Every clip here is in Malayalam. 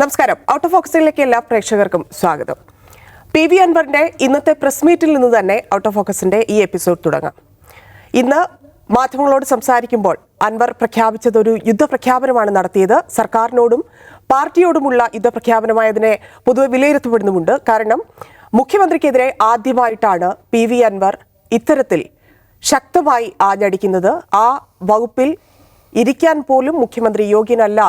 നമസ്കാരം. ഔട്ട് ഓഫ് ഫോക്കസിലേക്ക് എല്ലാ പ്രേക്ഷകർക്കും സ്വാഗതം. പി വി അൻവറിന്റെ ഇന്നത്തെ പ്രസ് മീറ്റിൽ നിന്ന് തന്നെ ഔട്ട് ഓഫ് ഫോക്കസിന്റെ ഈ എപ്പിസോഡ് തുടങ്ങാം. ഇന്ന് മാധ്യമങ്ങളോട് സംസാരിക്കുമ്പോൾ അൻവർ പ്രഖ്യാപിച്ചത് ഒരു യുദ്ധപ്രഖ്യാപനമാണ് നടത്തിയത്. സർക്കാരിനോടും പാർട്ടിയോടുമുള്ള യുദ്ധപ്രഖ്യാപനമായതിനെ പൊതുവെ വിലയിരുത്തപ്പെടുന്നുമുണ്ട്. കാരണം മുഖ്യമന്ത്രിക്കെതിരെ ആദ്യമായിട്ടാണ് പി വി അൻവർ ഇത്തരത്തിൽ ശക്തമായി ആഞ്ഞടിക്കുന്നത്. ആ വകുപ്പിൽ ഇരിക്കാൻ പോലും മുഖ്യമന്ത്രി യോഗ്യനല്ല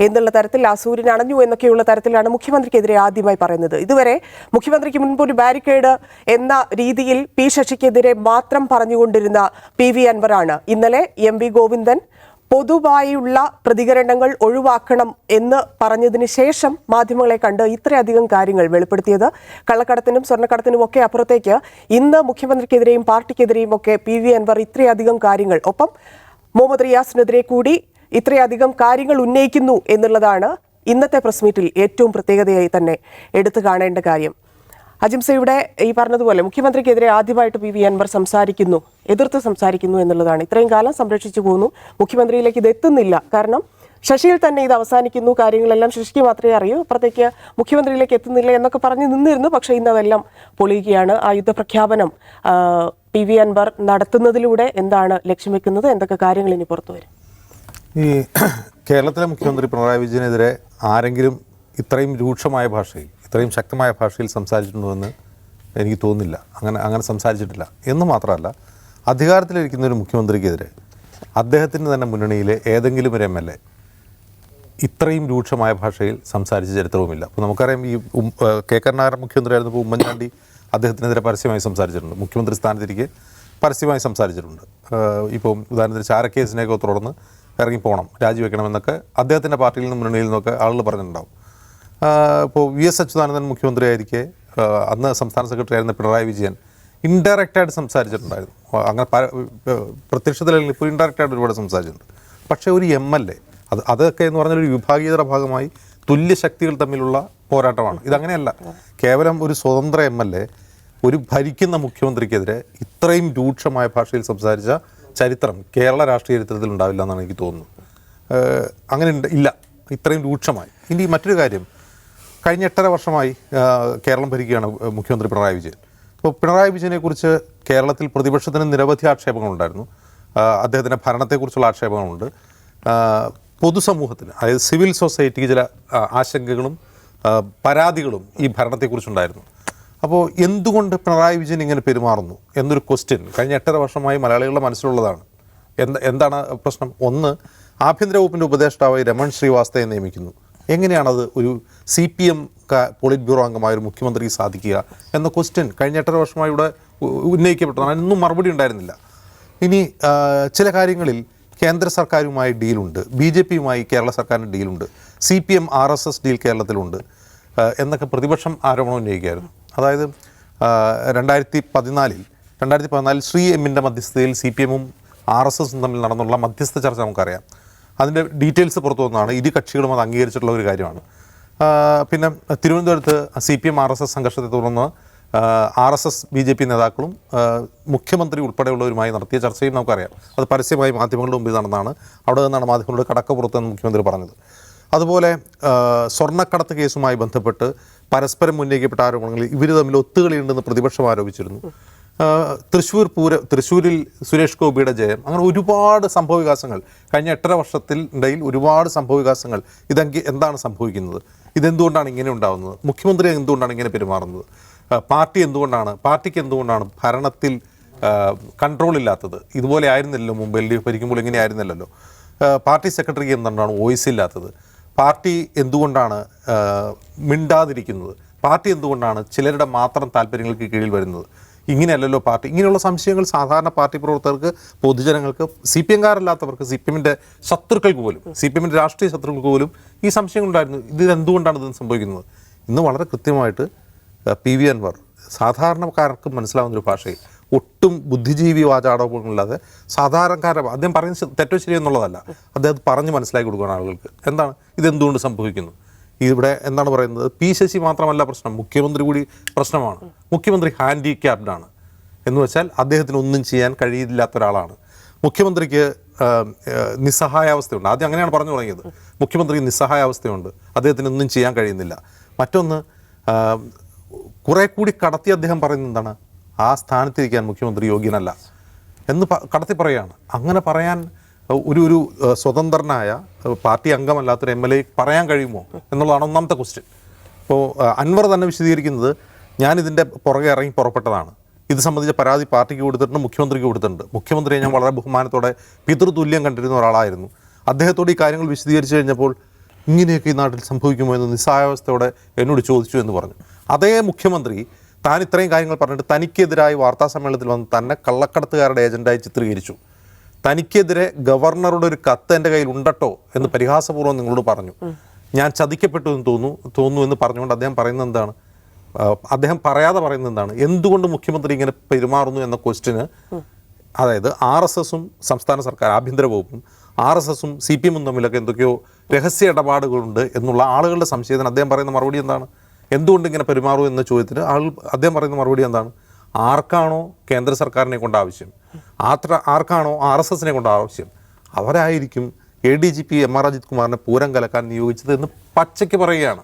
എന്നുള്ള തരത്തിൽ ആ സൂര്യൻ അണഞ്ഞു എന്നൊക്കെയുള്ള തരത്തിലാണ് മുഖ്യമന്ത്രിക്കെതിരെ ആദ്യമായി പറയുന്നത്. ഇതുവരെ മുഖ്യമന്ത്രിക്ക് മുൻപ് ഒരു ബാരിക്കേഡ് എന്ന രീതിയിൽ പി ശശിക്കെതിരെ മാത്രം പറഞ്ഞുകൊണ്ടിരുന്ന പി വി അൻവറാണ്. ഇന്നലെ എം വി ഗോവിന്ദൻ പൊതുവായുള്ള പ്രതികരണങ്ങൾ ഒഴിവാക്കണം എന്ന് പറഞ്ഞതിന് ശേഷം മാധ്യമങ്ങളെ കണ്ട് ഇത്രയധികം കാര്യങ്ങൾ വെളിപ്പെടുത്തിയത്. കള്ളക്കടത്തിനും സ്വർണക്കടത്തിനും ഒക്കെ അപ്പുറത്തേക്ക് ഇന്ന് മുഖ്യമന്ത്രിക്കെതിരെയും പാർട്ടിക്കെതിരെയും ഒക്കെ പി വി അൻവർ ഇത്രയധികം കാര്യങ്ങൾ. ഒപ്പം മുഹമ്മദ് റിയാസിനെതിരെ കൂടി ഇത്രയധികം കാര്യങ്ങൾ ഉന്നയിക്കുന്നു എന്നുള്ളതാണ് ഇന്നത്തെ പ്രസ് മീറ്റിൽ ഏറ്റവും പ്രത്യേകതയായി തന്നെ എടുത്തു കാണേണ്ട കാര്യം. അജിംസ ഇവിടെ ഈ പറഞ്ഞതുപോലെ മുഖ്യമന്ത്രിക്കെതിരെ ആദ്യമായിട്ട് പി വി അൻവർ സംസാരിക്കുന്നു എതിർത്ത് സംസാരിക്കുന്നു എന്നുള്ളതാണ്. ഇത്രയും കാലം സംരക്ഷിച്ചു പോകുന്നു മുഖ്യമന്ത്രിയിലേക്ക് ഇത് എത്തുന്നില്ല. കാരണം ശശിയിൽ തന്നെ ഇത് അവസാനിക്കുന്നു കാര്യങ്ങളെല്ലാം ശശിക്ക് മാത്രമേ അറിയൂ. അപ്പുറത്തേക്ക് മുഖ്യമന്ത്രിയിലേക്ക് എത്തുന്നില്ല എന്നൊക്കെ പറഞ്ഞ് നിന്നിരുന്നു. പക്ഷേ ഇന്ന് അതെല്ലാം പൊളിയുകയാണ്. ആ യുദ്ധപ്രഖ്യാപനം പി വി അൻവർ നടത്തുന്നതിലൂടെ എന്താണ് ലക്ഷ്യം വെക്കുന്നത്? എന്തൊക്കെ കാര്യങ്ങൾ ഇനി പുറത്തു വരും? ഈ കേരളത്തിലെ മുഖ്യമന്ത്രി പിണറായി വിജയനെതിരെ ആരെങ്കിലും ഇത്രയും രൂക്ഷമായ ഭാഷയിൽ ഇത്രയും ശക്തമായ ഭാഷയിൽ സംസാരിച്ചിട്ടുണ്ടെന്ന് എനിക്ക് തോന്നുന്നില്ല. അങ്ങനെ അങ്ങനെ സംസാരിച്ചിട്ടില്ല. എന്ന് മാത്രമല്ല അധികാരത്തിലിരിക്കുന്ന ഒരു മുഖ്യമന്ത്രിക്കെതിരെ അദ്ദേഹത്തിന്റെ തന്നെ മുന്നണിയിലെ ഏതെങ്കിലും ഒരു എം എൽ എ ഇത്രയും രൂക്ഷമായ ഭാഷയിൽ സംസാരിച്ച ചരിത്രവുമില്ല. അപ്പോൾ നമുക്കറിയാം ഈ കെ കരുണാകരൻ മുഖ്യമന്ത്രിയായിരുന്നപ്പോൾ ഉമ്മൻചാണ്ടി അദ്ദേഹത്തിനെതിരെ പരസ്യമായി സംസാരിച്ചിട്ടുണ്ട്. മുഖ്യമന്ത്രി സ്ഥാനത്തിരിക്കെ പരസ്യമായി സംസാരിച്ചിട്ടുണ്ട്. ഇപ്പം ഉദാഹരണത്തിന് ചാരക്കേസിനെയൊക്കെ തുടർന്ന് ഇറങ്ങിപ്പോകണം രാജിവെക്കണമെന്നൊക്കെ അദ്ദേഹത്തിന്റെ പാർട്ടിയിൽ നിന്നും മുന്നണിയിൽ നിന്നൊക്കെ ആളുകൾ പറഞ്ഞിട്ടുണ്ടാവും. ഇപ്പോൾ വി എസ് അച്യുതാനന്ദൻ മുഖ്യമന്ത്രിയായിരിക്കെ അന്ന് സംസ്ഥാന സെക്രട്ടറി ആയിരുന്ന പിണറായി വിജയൻ ഇൻഡയറക്റ്റായിട്ട് സംസാരിച്ചിട്ടുണ്ടായിരുന്നു. അങ്ങനെ പ്രത്യക്ഷത്തിലല്ലെങ്കിൽ ഇപ്പോൾ ഇൻഡയറക്റ്റായിട്ട് ഒരുപാട് സംസാരിച്ചിട്ടുണ്ട്. പക്ഷേ ഒരു എം എൽ എ അത് അതൊക്കെ എന്ന് പറഞ്ഞാൽ ഒരു വിഭാഗീയതയുടെ ഭാഗമായി തുല്യ ശക്തികൾ തമ്മിലുള്ള പോരാട്ടമാണ്. ഇതങ്ങനെയല്ല. കേവലം ഒരു സ്വതന്ത്ര എം എൽ എ ഒരു ഭരിക്കുന്ന മുഖ്യമന്ത്രിക്കെതിരെ ഇത്രയും രൂക്ഷമായ ഭാഷയിൽ സംസാരിച്ച ചരിത്രം കേരള രാഷ്ട്രീയ ചരിത്രത്തിൽ ഉണ്ടാവില്ല എന്നാണ് എനിക്ക് തോന്നുന്നത് അങ്ങനെ ഇല്ല. ഇത്രയും രൂക്ഷമായി. ഇനി മറ്റൊരു കാര്യം. കഴിഞ്ഞ എട്ടര വർഷമായി കേരളം ഭരിക്കുകയാണ് മുഖ്യമന്ത്രി പിണറായി വിജയൻ. അപ്പോൾ പിണറായി വിജയനെക്കുറിച്ച് കേരളത്തിൽ പ്രതിപക്ഷത്തിന് നിരവധി ആക്ഷേപങ്ങളുണ്ടായിരുന്നു. അദ്ദേഹത്തിന്റെ ഭരണത്തെക്കുറിച്ചുള്ള ആക്ഷേപങ്ങളുണ്ട്. പൊതുസമൂഹത്തിന് അതായത് സിവിൽ സൊസൈറ്റിക്ക് ചില ആശങ്കകളും പരാതികളും ഈ ഭരണത്തെക്കുറിച്ചുണ്ടായിരുന്നു. അപ്പോൾ എന്തുകൊണ്ട് പിണറായി വിജയൻ ഇങ്ങനെ പെരുമാറുന്നു എന്നൊരു ക്വസ്റ്റ്യൻ കഴിഞ്ഞ എട്ടര വർഷമായി മലയാളികളുടെ മനസ്സിലുള്ളതാണ്. എന്ത് എന്താണ് പ്രശ്നം? ഒന്ന് ആഭ്യന്തര വകുപ്പിന്റെ ഉപദേഷ്ടാവായി രമൺ ശ്രീവാസ്തവയെ നിയമിക്കുന്നു. എങ്ങനെയാണത് ഒരു C P M polit bureau അംഗമായ ഒരു മുഖ്യമന്ത്രിക്ക് സാധിക്കുക എന്ന ക്വസ്റ്റ്യൻ കഴിഞ്ഞ എട്ടര വർഷമായി ഇവിടെ ഉന്നയിക്കപ്പെട്ടതാണ്. അതിനൊന്നും മറുപടി ഉണ്ടായിരുന്നില്ല. ഇനി ചില കാര്യങ്ങളിൽ കേന്ദ്ര സർക്കാരുമായി ഡീലുണ്ട്. ബി ജെ പിയുമായി കേരള സർക്കാരിന് ഡീലുണ്ട്. C P M R S S deal കേരളത്തിലുണ്ട്. എന്നൊക്കെ പ്രതിപക്ഷം ആരോപണം ഉന്നയിക്കുകയായിരുന്നു. അതായത് രണ്ടായിരത്തി പതിനാലിൽ രണ്ടായിരത്തി പതിനാലിൽ ശ്രീ എമ്മിന്റെ മധ്യസ്ഥതയിൽ സി പി എമ്മും ആർ എസ് എസും തമ്മിൽ നടന്നുള്ള മധ്യസ്ഥ ചർച്ച നമുക്കറിയാം. അതിന്റെ ഡീറ്റെയിൽസ് പുറത്തു വന്നതാണ്. ഇരു കക്ഷികളും അത് അംഗീകരിച്ചിട്ടുള്ള ഒരു കാര്യമാണ്. പിന്നെ തിരുവനന്തപുരത്ത് C P M R S S സംഘർഷത്തെ തുടർന്ന് R S S B J P നേതാക്കളും മുഖ്യമന്ത്രി ഉൾപ്പെടെയുള്ളവരുമായി നടത്തിയ ചർച്ചയും നമുക്കറിയാം. അത് പരസ്യമായി മാധ്യമങ്ങളുടെ മുമ്പിൽ നടന്നാണ് അവിടെ നിന്നാണ് മാധ്യമങ്ങളുടെ കടക്കപ്പുറത്തെന്ന് മുഖ്യമന്ത്രി പറഞ്ഞത്. അതുപോലെ സ്വർണക്കടത്ത് കേസുമായി ബന്ധപ്പെട്ട് പരസ്പരം ഉന്നയിക്കപ്പെട്ട ആരോപണങ്ങളിൽ ഇവർ തമ്മിൽ ഒത്തുകളിയുണ്ടെന്ന് പ്രതിപക്ഷം ആരോപിച്ചിരുന്നു. തൃശ്ശൂർ പൂര തൃശ്ശൂരിൽ സുരേഷ് ഗോപിയുടെ ജയം അങ്ങനെ ഒരുപാട് സംഭവവികാസങ്ങൾ. കഴിഞ്ഞ എട്ടര വർഷത്തിൽ ഇടയിൽ ഒരുപാട് സംഭവവികാസങ്ങൾ. ഇതെങ്കിൽ എന്താണ് സംഭവിക്കുന്നത്? ഇതെന്തുകൊണ്ടാണ് ഇങ്ങനെ ഉണ്ടാകുന്നത് മുഖ്യമന്ത്രി എന്തുകൊണ്ടാണ് ഇങ്ങനെ പെരുമാറുന്നത്? പാർട്ടി എന്തുകൊണ്ടാണ് പാർട്ടിക്ക് എന്തുകൊണ്ടാണ് ഭരണത്തിൽ കൺട്രോൾ ഇല്ലാത്തത്? ഇതുപോലെ ആയിരുന്നില്ലല്ലോ മുമ്പ് എൽ ഡി എഫ് ഭരിക്കുമ്പോൾ ഇങ്ങനെ ആയിരുന്നില്ലല്ലോ. പാർട്ടി സെക്രട്ടറിക്ക് എന്തുകൊണ്ടാണ് വോയിസ് ഇല്ലാത്തത്? പാർട്ടി എന്തുകൊണ്ടാണ് മിണ്ടാതിരിക്കുന്നത്? പാർട്ടി എന്തുകൊണ്ടാണ് ചിലരുടെ മാത്രം താല്പര്യങ്ങൾക്ക് കീഴിൽ വരുന്നത്? ഇങ്ങനെയല്ലല്ലോ പാർട്ടി. ഇങ്ങനെയുള്ള സംശയങ്ങൾ സാധാരണ പാർട്ടി പ്രവർത്തകർക്ക് പൊതുജനങ്ങൾക്ക് സി പി എംകാരല്ലാത്തവർക്ക് സി പി എമ്മിന്റെ ശത്രുക്കൾക്ക് പോലും സി പി എമ്മിന്റെ രാഷ്ട്രീയ ശത്രുക്കൾക്ക് പോലും ഈ സംശയങ്ങളുണ്ടായിരുന്നു. ഇത് എന്തുകൊണ്ടാണ് ഇത് സംഭവിക്കുന്നത്? ഇന്ന് വളരെ കൃത്യമായിട്ട് പി വി അൻവർ. സാധാരണക്കാർക്ക് മനസ്സിലാവുന്ന ഒരു ഭാഷയിൽ ഒട്ടും ബുദ്ധിജീവി വാചാടോപങ്ങളില്ലാതെ സാധാരണക്കാരെ അദ്ദേഹം പറയുന്നത് തെറ്റോ ശരിയോ എന്നുള്ളതല്ല. അദ്ദേഹം പറഞ്ഞ് മനസ്സിലാക്കി കൊടുക്കുകയാണ് ആളുകൾക്ക്. എന്താണ്? ഇതെന്തുകൊണ്ട് സംഭവിക്കുന്നു? ഇവിടെ എന്താണ് പറയുന്നത്? പി ശശി മാത്രമല്ല പ്രശ്നം. മുഖ്യമന്ത്രി കൂടി പ്രശ്നമാണ്. മുഖ്യമന്ത്രി ഹാൻഡിക്യാപ്ഡാണ് എന്ന് വെച്ചാൽ അദ്ദേഹത്തിന് ഒന്നും ചെയ്യാൻ കഴിയില്ലാത്ത ഒരാളാണ്. മുഖ്യമന്ത്രിക്ക് നിസ്സഹായാവസ്ഥയുണ്ട്. ആദ്യം അങ്ങനെയാണ് പറഞ്ഞു തുടങ്ങിയത്. മുഖ്യമന്ത്രിക്ക് നിസ്സഹായാവസ്ഥയുണ്ട്. അദ്ദേഹത്തിന് ഒന്നും ചെയ്യാൻ കഴിയുന്നില്ല. മറ്റൊന്ന് കുറെ കൂടി കടത്തി അദ്ദേഹം പറയുന്നത് എന്താണ്? ആ സ്ഥാനത്തിരിക്കാൻ മുഖ്യമന്ത്രി യോഗ്യനല്ല. എന്ന് കടത്തി പറയുകയാണ് അങ്ങനെ പറയാൻ ഒരു ഒരു സ്വതന്ത്രനായ പാർട്ടി അംഗമല്ലാത്തൊരു എം എൽ എ പറയാൻ കഴിയുമോ എന്നുള്ളതാണ് ഒന്നാമത്തെ ക്വസ്റ്റ്യൻ ഇപ്പോൾ അൻവർ തന്നെ വിശദീകരിക്കുന്നത് ഞാൻ ഇതിന്റെ പുറകെ ഇറങ്ങി പുറപ്പെട്ടതാണ്. ഇത് സംബന്ധിച്ച പരാതി പാർട്ടിക്ക് കൊടുത്തിട്ടുണ്ട് മുഖ്യമന്ത്രിക്ക് കൊടുത്തിട്ടുണ്ട്. മുഖ്യമന്ത്രിയെ ഞാൻ വളരെ ബഹുമാനത്തോടെ പിതൃതുല്യം കണ്ടിരുന്ന ഒരാളായിരുന്നു. അദ്ദേഹത്തോട് ഈ കാര്യങ്ങൾ വിശദീകരിച്ചു കഴിഞ്ഞപ്പോൾ ഇങ്ങനെയൊക്കെ ഈ നാട്ടിൽ സംഭവിക്കുമോ എന്ന് നിസ്സായാവസ്ഥയോടെ എന്നോട് ചോദിച്ചു എന്ന് പറഞ്ഞു. അതേ മുഖ്യമന്ത്രി താൻ ഇത്രയും കാര്യങ്ങൾ പറഞ്ഞിട്ട് തനിക്കെതിരായി വാർത്താ സമ്മേളനത്തിൽ വന്ന് തന്നെ കള്ളക്കടത്തുകാരുടെ ഏജന്റായി ചിത്രീകരിച്ചു. തനിക്കെതിരെ ഗവർണറുടെ ഒരു കത്ത് എന്റെ കയ്യിൽ ഉണ്ടട്ടോ എന്ന് പരിഹാസപൂർവം നിങ്ങളോട് പറഞ്ഞു. ഞാൻ ചതിക്കപ്പെട്ടു എന്ന് തോന്നുന്നു തോന്നുന്നു എന്ന് പറഞ്ഞുകൊണ്ട് അദ്ദേഹം പറയുന്നത് എന്താണ്? അദ്ദേഹം പറയാതെ പറയുന്നത് എന്താണ്? എന്തുകൊണ്ട് മുഖ്യമന്ത്രി ഇങ്ങനെ പെരുമാറുന്നു എന്ന ക്വസ്റ്റിന് അതായത് ആർ എസ് എസും സംസ്ഥാന സർക്കാർ ആഭ്യന്തര വകുപ്പും ആർ എസ് എസും സി പി എമ്മും തമ്മിലൊക്കെ എന്തൊക്കെയോ രഹസ്യ ഇടപാടുകളുണ്ട് എന്നുള്ള ആളുകളുടെ സംശയത്തിന് അദ്ദേഹം പറയുന്ന മറുപടി എന്താണ്? എന്തുകൊണ്ട് ഇങ്ങനെ പെരുമാറൂ എന്ന ചോദ്യത്തിന് ആൾ അദ്ദേഹം പറയുന്ന മറുപടി എന്താണ്? ആർക്കാണോ കേന്ദ്ര സർക്കാരിനെ കൊണ്ട് ആവശ്യം? ആത്ര ആർക്കാണോ ആർ എസ് എസിനെ കൊണ്ട് ആവശ്യം? അവരായിരിക്കും A D G P M R Ajith കുമാറിനെ പൂരം കലക്കാൻ നിയോഗിച്ചത് എന്ന് പച്ചയ്ക്ക് പറയുകയാണ്.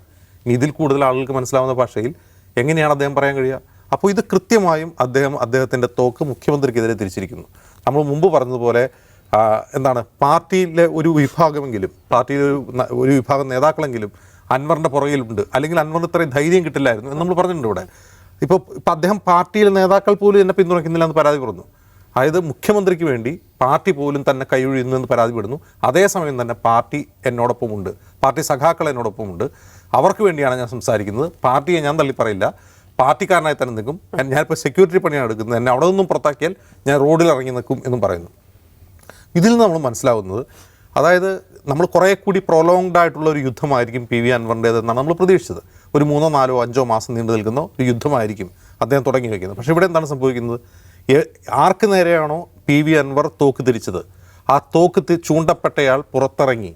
ഇതിൽ കൂടുതൽ ആളുകൾക്ക് മനസ്സിലാവുന്ന ഭാഷയിൽ എങ്ങനെയാണ് അദ്ദേഹം പറയാൻ കഴിയുക? അപ്പോൾ ഇത് കൃത്യമായും അദ്ദേഹം അദ്ദേഹത്തിന്റെ തോക്ക് മുഖ്യമന്ത്രിക്കെതിരെ തിരിച്ചിരിക്കുന്നു. നമ്മൾ മുമ്പ് പറഞ്ഞതുപോലെ എന്താണ് പാർട്ടിയിലെ ഒരു വിഭാഗമെങ്കിലും പാർട്ടിയിലെ ഒരു ഒരു വിഭാഗം നേതാക്കളെങ്കിലും അൻവറിന്റെ പുറകിലുണ്ട്. അല്ലെങ്കിൽ അൻവറിന് ഇത്രയും ധൈര്യം കിട്ടില്ലായിരുന്നു എന്ന് നമ്മൾ പറഞ്ഞിട്ടുണ്ട് ഇവിടെ. ഇപ്പോൾ ഇപ്പം അദ്ദേഹം പാർട്ടിയിലെ നേതാക്കൾ പോലും എന്നെ പിന്തുണയ്ക്കുന്നില്ല എന്ന് പരാതി പറഞ്ഞു അതായത് മുഖ്യമന്ത്രിക്ക് വേണ്ടി പാർട്ടി പോലും തന്നെ കൈയൊഴിയുന്നു എന്ന് പരാതിപ്പെടുന്നു അതേസമയം തന്നെ പാർട്ടി എന്നോടൊപ്പമുണ്ട് പാർട്ടി സഖാക്കൾ എന്നോടൊപ്പമുണ്ട് അവർക്ക് വേണ്ടിയാണ് ഞാൻ സംസാരിക്കുന്നത്. പാർട്ടിയെ ഞാൻ തള്ളിപ്പറയില്ല പാർട്ടിക്കാരനായി തന്നെ നിൽക്കും. ഞാനിപ്പോൾ സെക്യൂരിറ്റി പണിയാണ് എടുക്കുന്നത്. എന്നെ അവിടെ നിന്നും പുറത്താക്കിയാൽ ഞാൻ റോഡിൽ ഇറങ്ങി നിൽക്കും എന്നും പറയുന്നു. ഇതിൽ നിന്ന് നമ്മൾ മനസ്സിലാവുന്നത് അതായത് നമ്മൾ കുറേ കൂടി പ്രൊലോങ്ഡ് ആയിട്ടുള്ള ഒരു യുദ്ധമായിരിക്കും പി വി അൻവറിന്റേതെന്നാണ് നമ്മൾ പ്രതീക്ഷിച്ചത്. ഒരു മൂന്നോ നാലോ അഞ്ചോ മാസം നീണ്ടു നിൽക്കുന്ന ഒരു യുദ്ധമായിരിക്കും അദ്ദേഹം തുടങ്ങി വയ്ക്കുന്നത് പക്ഷേ ഇവിടെ എന്താണ് സംഭവിക്കുന്നത്? ആർക്ക് നേരെയാണോ പി വി അൻവർ തോക്ക് തിരിച്ചത്? ആ തോക്ക് ചൂണ്ടപ്പെട്ടയാൾ പുറത്തിറങ്ങി.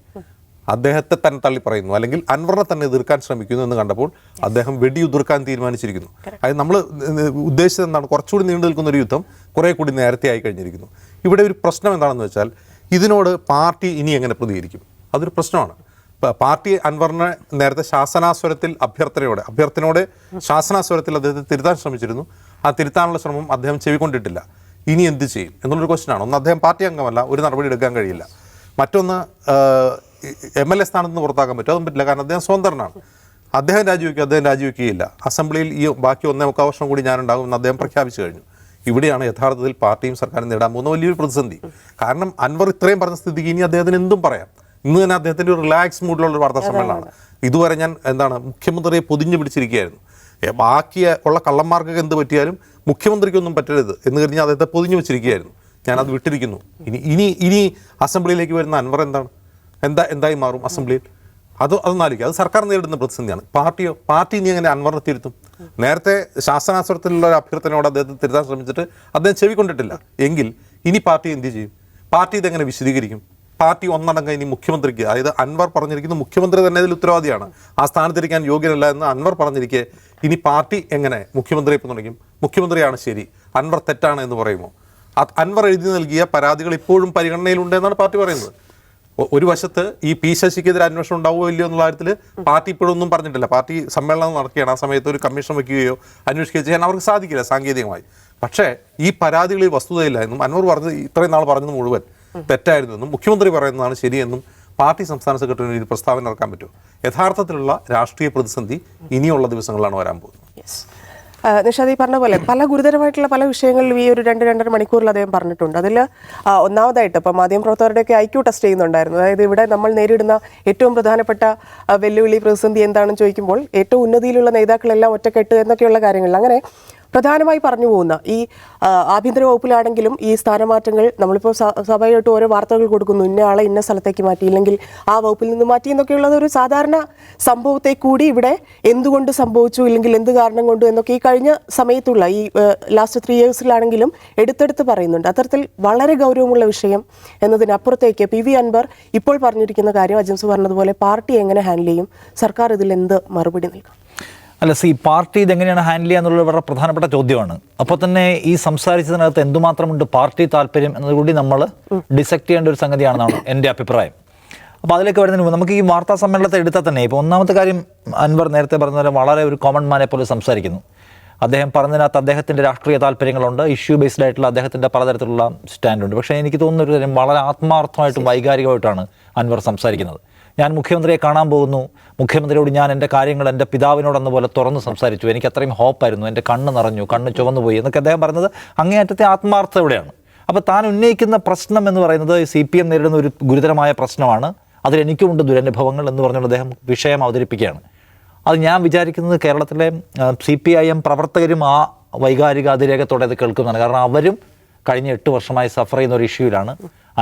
അദ്ദേഹത്തെ തന്നെ തള്ളി പറയുന്നു. അല്ലെങ്കിൽ അൻവറിനെ തന്നെ എതിർക്കാൻ ശ്രമിക്കുന്നു എന്ന് കണ്ടപ്പോൾ അദ്ദേഹം വെടിയുതിർക്കാൻ തീരുമാനിച്ചിരിക്കുന്നു. അതായത് നമ്മൾ ഉദ്ദേശിച്ചത് എന്താണ്? കുറച്ചുകൂടി നീണ്ടു നിൽക്കുന്ന ഒരു യുദ്ധം കുറേ കൂടി നേരത്തെ ആയി കഴിഞ്ഞിരിക്കുന്നു. ഇവിടെ ഒരു പ്രശ്നം എന്താണെന്ന് വെച്ചാൽ ഇതിനോട് പാർട്ടി ഇനി എങ്ങനെ പ്രതികരിക്കും? അതൊരു പ്രശ്നമാണ്. പാർട്ടി അൻവറിനെ നേരത്തെ ശാസനാസ്വരത്തിൽ അഭ്യർത്ഥനയോടെ അഭ്യർത്ഥനയോടെ ശാസനാസ്വരത്തിൽ അദ്ദേഹത്തെ തിരുത്താൻ ശ്രമിച്ചിരുന്നു. ആ തിരുത്താനുള്ള ശ്രമം അദ്ദേഹം ചെവിക്കൊണ്ടിട്ടില്ല. ഇനി എന്ത് ചെയ്യും? എന്നുള്ളൊരു ക്വസ്റ്റ്യനാണ് ഒന്ന് അദ്ദേഹം പാർട്ടി അംഗമല്ല ഒരു നടപടി എടുക്കാൻ കഴിയില്ല. മറ്റൊന്ന് എം എൽ എ സ്ഥാനത്ത് നിന്ന് പുറത്താക്കാൻ പറ്റും. അതും പറ്റില്ല കാരണം അദ്ദേഹം സ്വതന്ത്രനാണ്. അദ്ദേഹം രാജിവെക്കും അദ്ദേഹം രാജിവെക്കുകയില്ല. അസംബ്ലിയിൽ ഈ ബാക്കി ഒന്നേ മുക്കാൽ കൂടി ഞാനുണ്ടാകും എന്ന് അദ്ദേഹം പ്രഖ്യാപിച്ചു കഴിഞ്ഞു. ഇവിടെയാണ് യഥാർത്ഥത്തിൽ പാർട്ടിയും സർക്കാരും നേടാൻ പോകുന്ന വലിയൊരു പ്രതിസന്ധി. കാരണം അൻവർ ഇത്രയും പറഞ്ഞ സ്ഥിതിക്ക് ഇനി അദ്ദേഹത്തിന് എന്തും പറയാം. ഇന്ന് തന്നെ അദ്ദേഹത്തിന്റെ ഒരു റിലാക്സ് മൂഡിലുള്ള ഒരു വാർത്താ സമ്മേളനമാണ്. ഇതുവരെ ഞാൻ എന്താണ് മുഖ്യമന്ത്രിയെ പൊതിഞ്ഞു പിടിച്ചിരിക്കുകയായിരുന്നു. ഏ, ബാക്കി ഉള്ള കള്ളന്മാർക്കൊക്കെ എന്ത് പറ്റിയാലും മുഖ്യമന്ത്രിക്കൊന്നും പറ്റരുത് എന്ന് കരുതി അദ്ദേഹത്തെ പൊതിഞ്ഞു വെച്ചിരിക്കുകയായിരുന്നു. ഞാനത് വിട്ടിരിക്കുന്നു. ഇനി ഇനി ഇനി അസംബ്ലിയിലേക്ക് വരുന്ന അൻവർ എന്താണ്? എന്താ എന്തായി മാറും അസംബ്ലിയിൽ? അത് അതൊന്നും ആലോചിക്കുക അത് സർക്കാർ നേരിടുന്ന പ്രതിസന്ധിയാണ്. പാർട്ടിയോ പാർട്ടി ഇനി എങ്ങനെ അൻവറിനെ തിരുത്തും? നേരത്തെ ശാസനാസ്വരത്തിലുള്ള ഒരു അഭ്യർത്ഥനയോട് അദ്ദേഹത്തെ തിരുത്താൻ ശ്രമിച്ചിട്ട് അദ്ദേഹം ചെവിക്കൊണ്ടിട്ടില്ല. എങ്കിൽ ഇനി പാർട്ടി എന്ത് ചെയ്യും? പാർട്ടി ഇതെങ്ങനെ വിശദീകരിക്കും? പാർട്ടി ഒന്നടങ്കം ഇനി മുഖ്യമന്ത്രിക്ക് അതായത് അൻവർ പറഞ്ഞിരിക്കുന്ന മുഖ്യമന്ത്രി തന്നെ ഇതിൽ ഉത്തരവാദിയാണ്. ആ സ്ഥാനത്തിരിക്കാൻ യോഗ്യനല്ല എന്ന് അൻവർ പറഞ്ഞിരിക്കെ ഇനി പാർട്ടി എങ്ങനെ മുഖ്യമന്ത്രിയെ പിന്തുണയ്ക്കും മുഖ്യമന്ത്രിയാണ് ശരി. അൻവർ തെറ്റാണ് എന്ന് പറയുമോ? അൻവർ എഴുതി നൽകിയ പരാതികൾ ഇപ്പോഴും പരിഗണനയിലുണ്ട് എന്നാണ് പാർട്ടി പറയുന്നത്. ഒരു വശത്ത് ഈ പി ശശിക്കെതിരെ അന്വേഷണം ഉണ്ടാവുമോ ഇല്ലയോ എന്നുള്ള കാര്യത്തിൽ പാർട്ടി ഇപ്പോഴൊന്നും പറഞ്ഞിട്ടില്ല. പാർട്ടി സമ്മേളനം നടക്കുകയാണ്. ആ സമയത്ത് ഒരു കമ്മീഷൻ വയ്ക്കുകയോ അന്വേഷിക്കുകയോ ചെയ്യാൻ അവർക്ക് സാധിക്കില്ല സാങ്കേതികമായി. പക്ഷേ ഈ പരാതികളിൽ വസ്തുതയില്ല എന്നും അൻവർ പറഞ്ഞത് ഇത്രയും നാൾ പറഞ്ഞത് മുഴുവൻ തെറ്റായിരുന്നു എന്നും മുഖ്യമന്ത്രി പറയുന്നതാണ് ശരിയെന്നും പാർട്ടി സംസ്ഥാന സെക്രട്ടറി ഒരു പ്രസ്താവന ഇറക്കാൻ പറ്റുമോ? യഥാർത്ഥത്തിലുള്ള രാഷ്ട്രീയ പ്രതിസന്ധി ഇനിയുള്ള ദിവസങ്ങളിലാണ് വരാൻ പോകുന്നത്. നിഷാദ് ഈ പറഞ്ഞ പോലെ പല ഗുരുതരമായിട്ടുള്ള പല വിഷയങ്ങളിലും ഈ ഒരു രണ്ട് രണ്ടര മണിക്കൂറിൽ അദ്ദേഹം പറഞ്ഞിട്ടുണ്ട്. അതിൽ ഒന്നാമതായിട്ട് ഇപ്പം മാധ്യമപ്രവർത്തകരുടെയൊക്കെ ഐ ക്യു ടെസ്റ്റ് ചെയ്യുന്നുണ്ടായിരുന്നു. അതായത് ഇവിടെ നമ്മൾ നേരിടുന്ന ഏറ്റവും പ്രധാനപ്പെട്ട വെല്ലുവിളി പ്രതിസന്ധി എന്താണെന്ന് ചോദിക്കുമ്പോൾ ഏറ്റവും ഉന്നതിയിലുള്ള നേതാക്കളെല്ലാം ഒറ്റക്കെട്ട് എന്നൊക്കെയുള്ള കാര്യങ്ങൾ അങ്ങനെ പ്രധാനമായി പറഞ്ഞു പോകുന്ന ഈ ആഭ്യന്തര വകുപ്പിലാണെങ്കിലും ഈ സ്ഥാനമാറ്റങ്ങൾ നമ്മളിപ്പോൾ സഭയായിട്ട് ഓരോ വാർത്തകൾ കൊടുക്കുന്നു. ഇന്ന ആളെ ഇന്ന സ്ഥലത്തേക്ക് മാറ്റി ഇല്ലെങ്കിൽ ആ വകുപ്പിൽ നിന്ന് മാറ്റി എന്നൊക്കെയുള്ളത് ഒരു സാധാരണ സംഭവത്തെ കൂടി ഇവിടെ എന്തുകൊണ്ട് സംഭവിച്ചു ഇല്ലെങ്കിൽ എന്ത് കാരണം കൊണ്ട് എന്നൊക്കെ ഈ കഴിഞ്ഞ സമയത്തുള്ള ഈ ലാസ്റ്റ് ത്രീ ഇയേഴ്സിലാണെങ്കിലും എടുത്തെടുത്ത് പറയുന്നുണ്ട്. അത്തരത്തിൽ വളരെ ഗൗരവമുള്ള വിഷയം എന്നതിനപ്പുറത്തേക്ക് പി വി അൻവർ ഇപ്പോൾ പറഞ്ഞിരിക്കുന്ന കാര്യം അജൻസ് പറഞ്ഞതുപോലെ പാർട്ടി എങ്ങനെ ഹാൻഡിൽ ചെയ്യും? സർക്കാർ ഇതിൽ എന്ത് മറുപടി നൽകും? അല്ല സി പാർട്ടി ഇതെങ്ങനെയാണ് ഹാൻഡിൽ ചെയ്യുക എന്നുള്ളത് വളരെ പ്രധാനപ്പെട്ട ചോദ്യമാണ്. അപ്പോൾ തന്നെ ഈ സംസാരിച്ചതിനകത്ത് എന്തുമാത്രമുണ്ട് പാർട്ടി താല്പര്യം എന്നതുകൂടി നമ്മൾ ഡിസക്ട് ചെയ്യേണ്ട ഒരു സംഗതിയാണെന്നാണ് എന്റെ അഭിപ്രായം. അപ്പോൾ അതിലേക്ക് വരുന്നതിന് മുമ്പ് നമുക്ക് ഈ വാർത്താ സമ്മേളനത്തെ എടുത്താൽ തന്നെ ഇപ്പോൾ ഒന്നാമത്തെ കാര്യം അൻവർ നേരത്തെ പറഞ്ഞ പോലെ വളരെ ഒരു കോമൺ മാനെ പോലെ സംസാരിക്കുന്നു. അദ്ദേഹം പറഞ്ഞതിനകത്ത് അദ്ദേഹത്തിന്റെ രാഷ്ട്രീയ താല്പര്യങ്ങളുണ്ട് ഇഷ്യൂ ബേസ്ഡ് ആയിട്ടുള്ള അദ്ദേഹത്തിന്റെ പലതരത്തിലുള്ള സ്റ്റാൻഡുണ്ട് പക്ഷേ എനിക്ക് തോന്നുന്ന ഒരു കാര്യം വളരെ ആത്മാർത്ഥമായിട്ടും വൈകാരികമായിട്ടാണ് അൻവർ സംസാരിക്കുന്നത്. ഞാൻ മുഖ്യമന്ത്രിയെ കാണാൻ പോകുന്നു. മുഖ്യമന്ത്രിയോട് ഞാൻ എന്റെ കാര്യങ്ങൾ എന്റെ പിതാവിനോടെന്ന പോലെ തുറന്ന് സംസാരിച്ചു. എനിക്ക് അത്രയും ഹോപ്പായിരുന്നു. എന്റെ കണ്ണ് നിറഞ്ഞു കണ്ണ് ചുവന്നു പോയി എന്നൊക്കെ അദ്ദേഹം പറഞ്ഞത് അങ്ങേയറ്റത്തെ ആത്മാർത്ഥതയോടെയാണ് അപ്പോൾ താൻ ഉന്നയിക്കുന്ന പ്രശ്നം എന്ന് പറയുന്നത് സി പി എം നേരിടുന്ന ഒരു ഗുരുതരമായ പ്രശ്നമാണ്. അതിലെനിക്കുമുണ്ട് ദുരനുഭവങ്ങൾ എന്ന് പറഞ്ഞുകൊണ്ട് അദ്ദേഹം വിഷയം അവതരിപ്പിക്കുകയാണ്. അത് ഞാൻ വിചാരിക്കുന്നത് കേരളത്തിലെ സി പി ഐ എം പ്രവർത്തകരും ആ വൈകാരിക അതിരേഖത്തോടെ അത് കേൾക്കുന്നതാണ്. കാരണം അവരും കഴിഞ്ഞ എട്ട് വർഷമായി സഫർ ചെയ്യുന്ന ഒരു ഇഷ്യൂലാണ്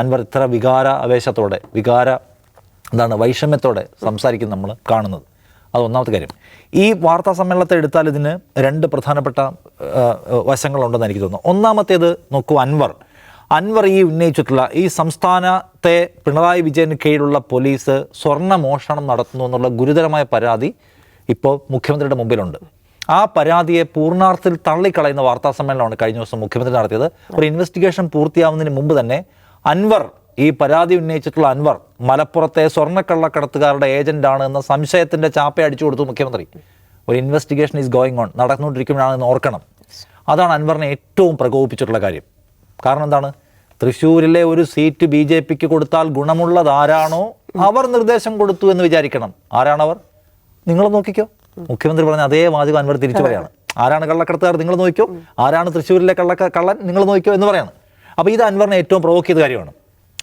അൻവർ ഇത്ര വികാര ആവേശത്തോടെ വികാര എന്താണ് വൈഷമ്യത്തോടെ സംസാരിക്കുന്ന നമ്മൾ കാണുന്നത്. അത് ഒന്നാമത്തെ കാര്യം. ഈ വാർത്താ സമ്മേളനത്തെ എടുത്താൽ ഇതിന് രണ്ട് പ്രധാനപ്പെട്ട വശങ്ങളുണ്ടെന്ന് എനിക്ക് തോന്നുന്നു. ഒന്നാമത്തേത് നോക്കൂ അൻവർ. അൻവർ ഈ ഉന്നയിച്ചിട്ടുള്ള ഈ സംസ്ഥാനത്തെ പിണറായി വിജയന് കീഴിലുള്ള പോലീസ് സ്വർണ മോഷണം നടത്തുന്നു എന്നുള്ള ഗുരുതരമായ പരാതി ഇപ്പോൾ മുഖ്യമന്ത്രിയുടെ മുമ്പിലുണ്ട്. ആ പരാതിയെ പൂർണാർത്ഥത്തിൽ തള്ളിക്കളയുന്ന വാർത്താ സമ്മേളനമാണ് കഴിഞ്ഞ ദിവസം മുഖ്യമന്ത്രി നടത്തിയത്. ഒരു ഇൻവെസ്റ്റിഗേഷൻ പൂർത്തിയാവുന്നതിന് മുമ്പ് തന്നെ അൻവർ ഈ പരാതി ഉന്നയിച്ചിട്ടുള്ള അൻവർ മലപ്പുറത്തെ സ്വർണക്കള്ളക്കടത്തുകാരുടെ ഏജന്റാണ് എന്ന സംശയത്തിന്റെ ചാപ്പ അടിച്ചു കൊടുത്തു മുഖ്യമന്ത്രി. ഒരു ഇൻവെസ്റ്റിഗേഷൻ ഈസ് ഗോയിങ് ഓൺ നടന്നുകൊണ്ടിരിക്കുമ്പോഴാണെന്ന് ഓർക്കണം. അതാണ് അൻവറിനെ ഏറ്റവും പ്രകോപിപ്പിച്ചിട്ടുള്ള കാര്യം. കാരണം എന്താണ്? തൃശ്ശൂരിലെ ഒരു സീറ്റ് ബി ജെ പിക്ക് കൊടുത്താൽ ഗുണമുള്ളത് ആരാണോ അവർ നിർദ്ദേശം കൊടുത്തു എന്ന് വിചാരിക്കണം. ആരാണവർ നിങ്ങൾ നോക്കിക്കോ. മുഖ്യമന്ത്രി പറഞ്ഞ അതേ വാചകം അൻവർ തിരിച്ചു പറയാണ്. ആരാണ് കള്ളക്കടത്തുകാർ? നിങ്ങൾ നോക്കിയോ ആരാണ് തൃശ്ശൂരിലെ കള്ളക്ക കള്ളൻ? നിങ്ങൾ നോക്കിയോ എന്ന് പറയാണ്. അപ്പോൾ ഇത് അൻവറിനെ ഏറ്റവും പ്രൊവോക്ക് ചെയ്ത കാര്യമാണ്.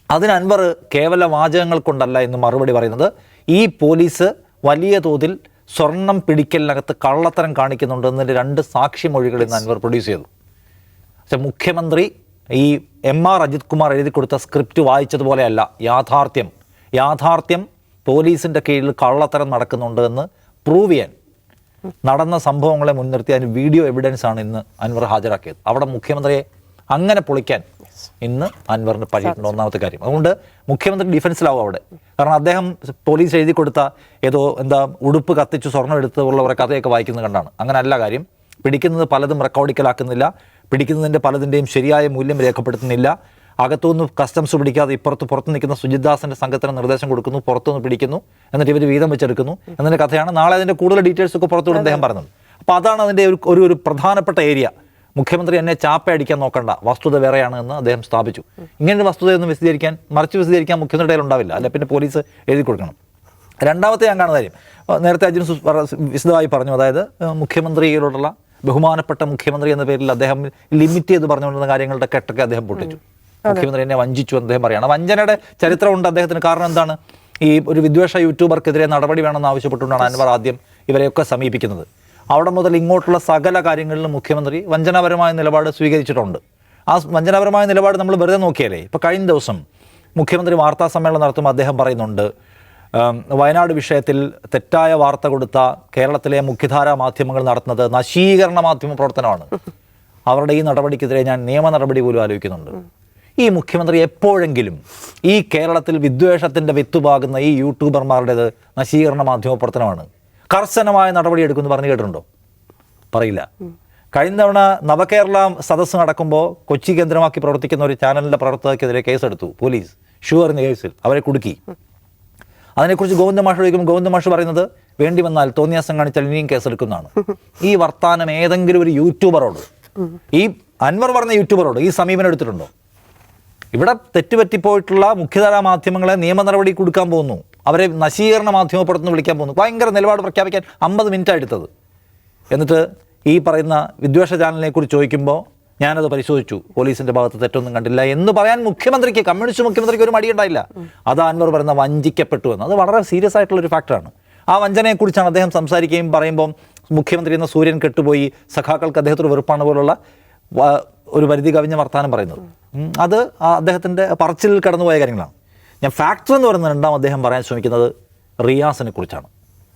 അതിന് അൻവർ കേവല വാചകങ്ങൾ കൊണ്ടല്ല എന്ന് മറുപടി പറയുന്നത്. ഈ പോലീസ് വലിയ തോതിൽ സ്വർണം പിടിക്കലിനകത്ത് കള്ളത്തരം കാണിക്കുന്നുണ്ട് എന്നതിന്റെ രണ്ട് സാക്ഷിമൊഴികൾ ഇന്ന് അൻവർ പ്രൊഡ്യൂസ് ചെയ്തു. പക്ഷെ മുഖ്യമന്ത്രി ഈ എം ആർ അജിത് കുമാർ എഴുതി കൊടുത്ത സ്ക്രിപ്റ്റ് വായിച്ചതുപോലെയല്ല യാഥാർത്ഥ്യം. യാഥാർത്ഥ്യം പോലീസിന്റെ കീഴിൽ കള്ളത്തരം നടക്കുന്നുണ്ട് എന്ന് പ്രൂവ് ചെയ്യാൻ. നടന്ന സംഭവങ്ങളെ മുൻനിർത്തി അതിന് വീഡിയോ എവിഡൻസ് ആണ് ഇന്ന് അൻവർ ഹാജരാക്കിയത്. അവിടെ മുഖ്യമന്ത്രിയെ അങ്ങനെ പൊളിക്കാൻ ഇന്ന് അൻവറിന് പഴിയിട്ടുണ്ട് ഒന്നാമത്തെ കാര്യം. അതുകൊണ്ട് മുഖ്യമന്ത്രി ഡിഫൻസിലാവും അവിടെ. കാരണം അദ്ദേഹം പോലീസ് എഴുതി കൊടുത്ത ഏതോ എന്താ ഉടുപ്പ് കത്തിച്ച് സ്വർണം എടുത്തുള്ളവരെ കഥയൊക്കെ വായിക്കുന്നത് കണ്ടാണ്. അങ്ങനെ അല്ല കാര്യം. പിടിക്കുന്നത് പലതും റെക്കോർഡിക്കലാക്കുന്നില്ല. പിടിക്കുന്നതിന്റെ പലതിന്റെയും ശരിയായ മൂല്യം രേഖപ്പെടുത്തുന്നില്ല. അകത്തുനിന്ന് കസ്റ്റംസ് പിടിക്കാതെ ഇപ്പുറത്ത് പുറത്ത് നിൽക്കുന്ന സുജിത്ദാസിന്റെ സംഘത്തിന് നിർദ്ദേശം കൊടുക്കുന്നു പുറത്തുനിന്ന് പിടിക്കുന്നു എന്നിട്ട് ഇവർ വീതം വെച്ചെടുക്കുന്നു എന്നതിന്റെ കഥയാണ്. നാളെ അതിന്റെ കൂടുതൽ ഡീറ്റെയിൽസ് ഒക്കെ പുറത്തുവിടും അദ്ദേഹം പറഞ്ഞത്. അപ്പോൾ അതാണ് അതിന്റെ ഒരു ഒരു ഒരു പ്രധാനപ്പെട്ട ഏരിയ. മുഖ്യമന്ത്രി എന്നെ ചാപ്പ അടിക്കാൻ നോക്കണ്ട. വസ്തുത വേറെയാണ് എന്ന് അദ്ദേഹം സ്ഥാപിച്ചു. ഇങ്ങനെ ഒരു വസ്തുതയൊന്നും വിശദീകരിക്കാൻ മറിച്ച് വിശദീകരിക്കാൻ മുഖ്യമന്ത്രിയുടെ കയ്യിൽ ഉണ്ടാവില്ല. അല്ലെ? പിന്നെ പോലീസ് എഴുതി കൊടുക്കണം. രണ്ടാമത്തെ ഞാൻ കാണുന്ന കാര്യം നേരത്തെ അജിൻ വിശദമായി പറഞ്ഞു. അതായത് മുഖ്യമന്ത്രിയിലുള്ള ബഹുമാനപ്പെട്ട മുഖ്യമന്ത്രി എന്ന പേരിൽ അദ്ദേഹം ലിമിറ്റ് ചെയ്ത് പറഞ്ഞുകൊണ്ടിരുന്ന കാര്യങ്ങളുടെ കെട്ടൊക്കെ അദ്ദേഹം പൊട്ടിച്ചു. മുഖ്യമന്ത്രി എന്നെ വഞ്ചിച്ചു എന്ന് അദ്ദേഹം പറയുകയാണ്. വഞ്ചനയുടെ ചരിത്രമുണ്ട് അദ്ദേഹത്തിന്. കാരണം എന്താണ്? ഈ ഒരു വിദ്വേഷ യൂട്യൂബർക്കെതിരെ നടപടി വേണമെന്ന് ആവശ്യപ്പെട്ടുകൊണ്ടാണ് അൻവർ ആദ്യം ഇവരെയൊക്കെ സമീപിക്കുന്നത്. അവിടെ മുതൽ ഇങ്ങോട്ടുള്ള സകല കാര്യങ്ങളിലും മുഖ്യമന്ത്രി വഞ്ചനാപരമായ നിലപാട് സ്വീകരിച്ചിട്ടുണ്ട്. ആ വഞ്ചനാപരമായ നിലപാട് നമ്മൾ വെറുതെ നോക്കിയാലേ ഇപ്പോൾ കഴിഞ്ഞ ദിവസം മുഖ്യമന്ത്രി വാർത്താ സമ്മേളനം നടത്തുമ്പോൾ അദ്ദേഹം പറയുന്നുണ്ട് വയനാട് വിഷയത്തിൽ തെറ്റായ വാർത്ത കൊടുത്ത കേരളത്തിലെ മുഖ്യധാര മാധ്യമങ്ങൾ നടത്തുന്നത് നശീകരണ മാധ്യമ പ്രവർത്തനമാണ്. അവരുടെ ഈ നടപടിക്കെതിരെ ഞാൻ നിയമ നടപടി പോലും ആലോചിക്കുന്നുണ്ട്. ഈ മുഖ്യമന്ത്രി എപ്പോഴെങ്കിലും ഈ കേരളത്തിൽ വിദ്വേഷത്തിന്റെ വിത്തുപാകുന്ന ഈ യൂട്യൂബർമാരുടേത് നശീകരണ മാധ്യമ പ്രവർത്തനമാണ്. കർശനമായ നടപടി എടുക്കുമെന്ന് പറഞ്ഞു കേട്ടിട്ടുണ്ടോ? പറയില്ല. കഴിഞ്ഞ തവണ നവകേരള സദസ്സ് നടക്കുമ്പോൾ കൊച്ചി കേന്ദ്രമാക്കി പ്രവർത്തിക്കുന്ന ഒരു ചാനലിന്റെ പ്രവർത്തകർക്കെതിരെ കേസെടുത്തു പോലീസ്. ഷുവർ എന്ന കേസിൽ അവരെ കുടുക്കി. അതിനെക്കുറിച്ച് ഗോവിന്ദ മാഷ് ചോദിക്കുമ്പോൾ ഗോവിന്ദ മാഷ് പറയുന്നത് വേണ്ടി വന്നാൽ തോന്നിയാസം കാണിച്ചാൽ ഇനിയും കേസെടുക്കുന്നതാണ്. ഈ വർത്താനം ഏതെങ്കിലും ഒരു യൂട്യൂബറോട് ഈ അൻവർ പറഞ്ഞ യൂട്യൂബറോട് ഈ സമീപനം എടുത്തിട്ടുണ്ടോ? ഇവിടെ തെറ്റുപറ്റിപ്പോയിട്ടുള്ള മുഖ്യധാരാ മാധ്യമങ്ങളെ നിയമ നടപടി കൊടുക്കാൻ പോകുന്നു. അവരെ നശീകരണ മാധ്യമപ്പെടുത്തുന്നു വിളിക്കാൻ പോകുന്നു. ഭയങ്കര നിലപാട് പ്രഖ്യാപിക്കാൻ അമ്പത് മിനിറ്റാണ് എടുത്തത്. എന്നിട്ട് ഈ പറയുന്ന വിദ്വേഷ ചാനലിനെ കുറിച്ച് ചോദിക്കുമ്പോൾ ഞാനത് പരിശോധിച്ചു. പോലീസിന്റെ ഭാഗത്ത് തെറ്റൊന്നും കണ്ടില്ല എന്ന് പറയാൻ മുഖ്യമന്ത്രിക്ക് കമ്മ്യൂണിസ്റ്റ് മുഖ്യമന്ത്രിക്ക് ഒരു മടിയുണ്ടായില്ല. അത് അൻവർ പറയുന്ന വഞ്ചിക്കപ്പെട്ടു എന്ന്. അത് വളരെ സീരിയസ് ആയിട്ടുള്ള ഒരു ഫാക്ടറാണ് ആ വഞ്ചനയെക്കുറിച്ചാണ് അദ്ദേഹം സംസാരിക്കുകയും പറയുമ്പോൾ മുഖ്യമന്ത്രി എന്ന സൂര്യൻ കെട്ടുപോയി. സഖാക്കൾക്ക് അദ്ദേഹത്തിന് വെറുപ്പാണ് പോലുള്ള ഒരു പരിധി കവിഞ്ഞ വർത്തമാനം പറയുന്നത്. അത് അദ്ദേഹത്തിന്റെ പറച്ചിൽ കടന്നുപോയ കാര്യങ്ങളാണ്. ഞാൻ ഫാക്ടർ എന്ന് പറയുന്ന രണ്ടാം അദ്ദേഹം പറയാൻ ശ്രമിക്കുന്നത് റിയാസിനെ കുറിച്ചാണ്.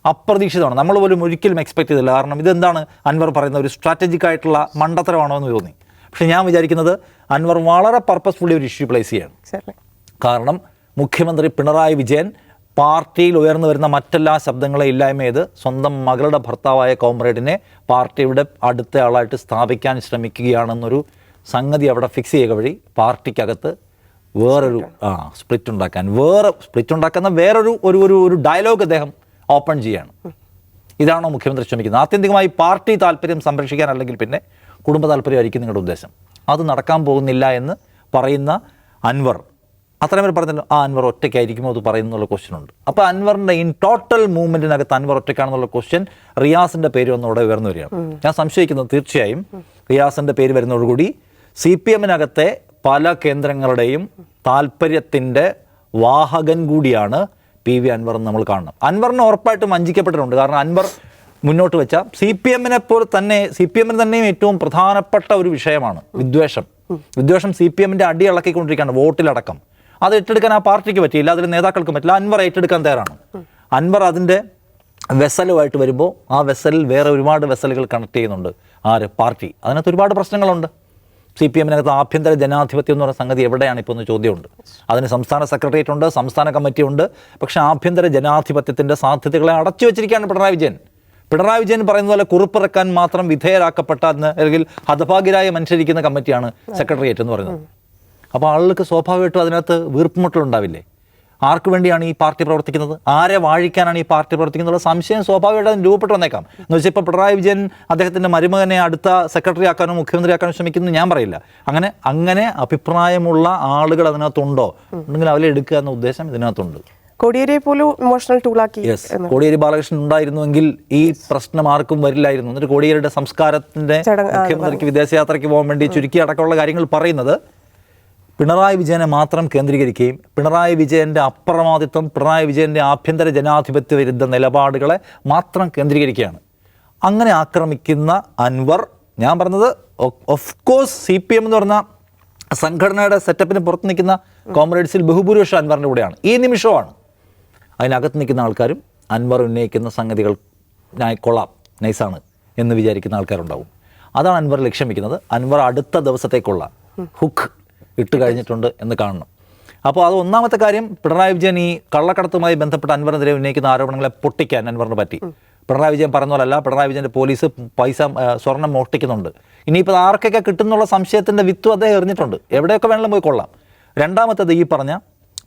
അപ്രതീക്ഷിതമാണ്. നമ്മൾ പോലും ഒരിക്കലും എക്സ്പെക്ട് ചെയ്തില്ല. കാരണം ഇതെന്താണ്? അൻവർ പറയുന്ന ഒരു സ്ട്രാറ്റജിക് ആയിട്ടുള്ള മണ്ടത്തരമാണോ എന്ന് തോന്നി. പക്ഷെ ഞാൻ വിചാരിക്കുന്നത് അൻവർ വളരെ പർപ്പസ്ഫുള്ളി ഒരു ഇഷ്യൂ പ്ലേസ് ചെയ്യാണ്. കാരണം മുഖ്യമന്ത്രി പിണറായി വിജയൻ പാർട്ടിയിൽ ഉയർന്നു വരുന്ന മറ്റെല്ലാ ശബ്ദങ്ങളെ ഇല്ലായ്മ ചെയ്ത് സ്വന്തം മകളുടെ ഭർത്താവായ കോമ്രേഡിനെ പാർട്ടിയുടെ അടുത്ത ആളായിട്ട് സ്ഥാപിക്കാൻ ശ്രമിക്കുകയാണെന്നൊരു സംഗതി അവിടെ ഫിക്സ് ചെയ്യുക വഴി പാർട്ടിക്കകത്ത് വേറൊരു ആ സ്പ്ലിറ്റ് ഉണ്ടാക്കാൻ വേറെ സ്പ്ലിറ്റ് ഉണ്ടാക്കുന്ന വേറൊരു ഒരു ഒരു ഒരു ഡയലോഗ് അദ്ദേഹം ഓപ്പൺ ചെയ്യാണ്. ഇതാണോ മുഖ്യമന്ത്രി ശ്രമിക്കുന്നത്. ആത്യന്തികമായി പാർട്ടി താല്പര്യം സംരക്ഷിക്കാൻ അല്ലെങ്കിൽ പിന്നെ കുടുംബ താല്പര്യമായിരിക്കും നിങ്ങളുടെ ഉദ്ദേശം. അത് നടക്കാൻ പോകുന്നില്ല എന്ന് പറയുന്ന അൻവർ. അത്രയും പേര് പറഞ്ഞല്ലോ ആ അൻവർ ഒറ്റയ്ക്കായിരിക്കുമോ അത് പറയുന്നുള്ള ക്വസ്റ്റ്യൻ ഉണ്ട്. അപ്പോൾ അൻവറിന്റെ ഇൻ ടോട്ടൽ മൂവ്മെന്റിനകത്ത് അൻവർ ഒറ്റയ്ക്കാണെന്നുള്ള ക്വസ്റ്റ്യൻ റിയാസിന്റെ പേര് വന്നോടെ ഉയർന്നു വരികയാണ്. ഞാൻ സംശയിക്കുന്നത് തീർച്ചയായും റിയാസിന്റെ പേര് വരുന്നതോടുകൂടി സി പി എമ്മിനകത്തെ പല കേന്ദ്രങ്ങളുടെയും താല്പര്യത്തിന്റെ വാഹകൻ കൂടിയാണ് പി വി അൻവർ നമ്മൾ കാണണം. അൻവറിന് ഉറപ്പായിട്ടും വഞ്ചിക്കപ്പെട്ടിട്ടുണ്ട്. കാരണം അൻവർ മുന്നോട്ട് വെച്ച സി പി എമ്മിനെ പോലെ തന്നെ സി പി എമ്മിന് തന്നെയും ഏറ്റവും പ്രധാനപ്പെട്ട ഒരു വിഷയമാണ് വിദ്വേഷം. വിദ്വേഷം സി പി എമ്മിന്റെ അടി ഇളക്കിക്കൊണ്ടിരിക്കുകയാണ് വോട്ടിലടക്കം. അത് ഏറ്റെടുക്കാൻ ആ പാർട്ടിക്ക് പറ്റിയില്ല അതിൽ നേതാക്കൾക്ക് പറ്റില്ല. അൻവർ ഏറ്റെടുക്കാൻ തയ്യാറാണ്. അൻവർ അതിന്റെ വെസലുമായിട്ട് വരുമ്പോൾ ആ വെസലിൽ വേറെ ഒരുപാട് വെസലുകൾ കണക്ട് ചെയ്യുന്നുണ്ട് ആര് പാർട്ടി. അതിനകത്ത് ഒരുപാട് പ്രശ്നങ്ങളുണ്ട്. സി പി എമ്മിനകത്ത് ആഭ്യന്തര ജനാധിപത്യം എന്ന് പറയുന്ന സംഗതി എവിടെയാണ് ഇപ്പോൾ എന്ന് ചോദ്യമുണ്ട്? അതിന് സംസ്ഥാന സെക്രട്ടേറിയറ്റ് ഉണ്ട് സംസ്ഥാന കമ്മിറ്റി ഉണ്ട്. പക്ഷേ ആഭ്യന്തര ജനാധിപത്യത്തിന്റെ സാധ്യതകളെ അടച്ചു വെച്ചിരിക്കുകയാണ് പിണറായി വിജയൻ. പിണറായി വിജയൻ പറയുന്ന പോലെ കുറിപ്പിറക്കാൻ മാത്രം വിധേയരാക്കപ്പെട്ട അല്ലെങ്കിൽ ഹതഭാഗ്യരായ മനുഷ്യരിക്കുന്ന കമ്മിറ്റിയാണ് സെക്രട്ടേറിയറ്റ് എന്ന് പറയുന്നത്. അപ്പോൾ ആളുകൾക്ക് സ്വാഭാവികമായിട്ടും അതിനകത്ത് വീർപ്പുമുട്ടലുണ്ടാവില്ലേ? ആർക്ക് വേണ്ടിയാണ് ഈ പാർട്ടി പ്രവർത്തിക്കുന്നത്? ആരെ വാഴിക്കാനാണ് ഈ പാർട്ടി പ്രവർത്തിക്കുന്നത്? സംശയം സ്വാഭാവികമായിട്ടും രൂപപ്പെട്ട് വന്നേക്കാം. എന്ന് വെച്ചാൽ ഇപ്പോൾ പിണറായി വിജയൻ അദ്ദേഹത്തിന്റെ മരുമകനെ അടുത്ത സെക്രട്ടറി ആക്കാനോ മുഖ്യമന്ത്രി ആക്കാനോ ശ്രമിക്കുന്നു ഞാൻ പറയില്ല. അങ്ങനെ അങ്ങനെ അഭിപ്രായമുള്ള ആളുകൾ അതിനകത്തുണ്ടോ? ഉണ്ടെങ്കിൽ അവരെ എടുക്കുക എന്ന ഉദ്ദേശം ഇതിനകത്തുണ്ട്. കോടിയേരിയെ പോലും ഇമോഷണൽ ടൂളാക്കി യെസ് കോടിയേരി ബാലകൃഷ്ണൻ ഉണ്ടായിരുന്നുവെങ്കിൽ ഈ പ്രശ്നം ആർക്കും വരില്ലായിരുന്നു. എന്നിട്ട് കോടിയേരിയുടെ സംസ്കാരത്തിന്റെ മുഖ്യമന്ത്രിക്ക് വിദേശയാത്രയ്ക്ക് പോകാൻ വേണ്ടി ചുരുക്കി അടക്കമുള്ള കാര്യങ്ങൾ പറയുന്നത് പിണറായി വിജയനെ മാത്രം കേന്ദ്രീകരിക്കുകയും പിണറായി വിജയന്റെ അപ്രമാദിത്വം പിണറായി വിജയന്റെ ആഭ്യന്തര ജനാധിപത്യ വിരുദ്ധ നിലപാടുകളെ മാത്രം കേന്ദ്രീകരിക്കുകയാണ്. അങ്ങനെ ആക്രമിക്കുന്ന അൻവർ ഞാൻ പറഞ്ഞത് of course C P M എന്ന് പറഞ്ഞ സംഘടനയുടെ സെറ്റപ്പിന് പുറത്ത് നിൽക്കുന്ന കോമ്രേഡ്സിൽ ബഹുഭൂരിപക്ഷം അൻവറിന്റെ കൂടെയാണ്. ഈ നിമിഷമാണ് അതിനകത്ത് നിൽക്കുന്ന ആൾക്കാരും അൻവർ ഉന്നയിക്കുന്ന സംഗതികൾ കൊള്ളാം നൈസാണ് എന്ന് വിചാരിക്കുന്ന ആൾക്കാരുണ്ടാവും. അതാണ് അൻവർ ലക്ഷ്യം വയ്ക്കുന്നത്. അൻവർ അടുത്ത ദിവസത്തേക്കുള്ള ഹുക്ക് ഇട്ട് കഴിഞ്ഞിട്ടുണ്ട് എന്ന് കാണണം. അപ്പോൾ അത് ഒന്നാമത്തെ കാര്യം പിണറായി വിജയൻ ഈ കള്ളക്കടത്തുമായി ബന്ധപ്പെട്ട് അൻവറിനെതിരെ ഉന്നയിക്കുന്ന ആരോപണങ്ങളെ പൊട്ടിക്കാൻ അൻവറിന് പറ്റി. പിണറായി വിജയൻ പറഞ്ഞ പോലല്ല പിണറായി വിജയന്റെ പോലീസ് പൈസ സ്വർണം മോഷ്ടിക്കുന്നുണ്ട്. ഇനിയിപ്പോൾ ആർക്കൊക്കെ കിട്ടുന്നുള്ള സംശയത്തിന്റെ വിത്തും അദ്ദേഹം എറിഞ്ഞിട്ടുണ്ട്. എവിടെയൊക്കെ വേണമെങ്കിലും പോയി കൊള്ളാം. രണ്ടാമത്തത് ഈ പറഞ്ഞ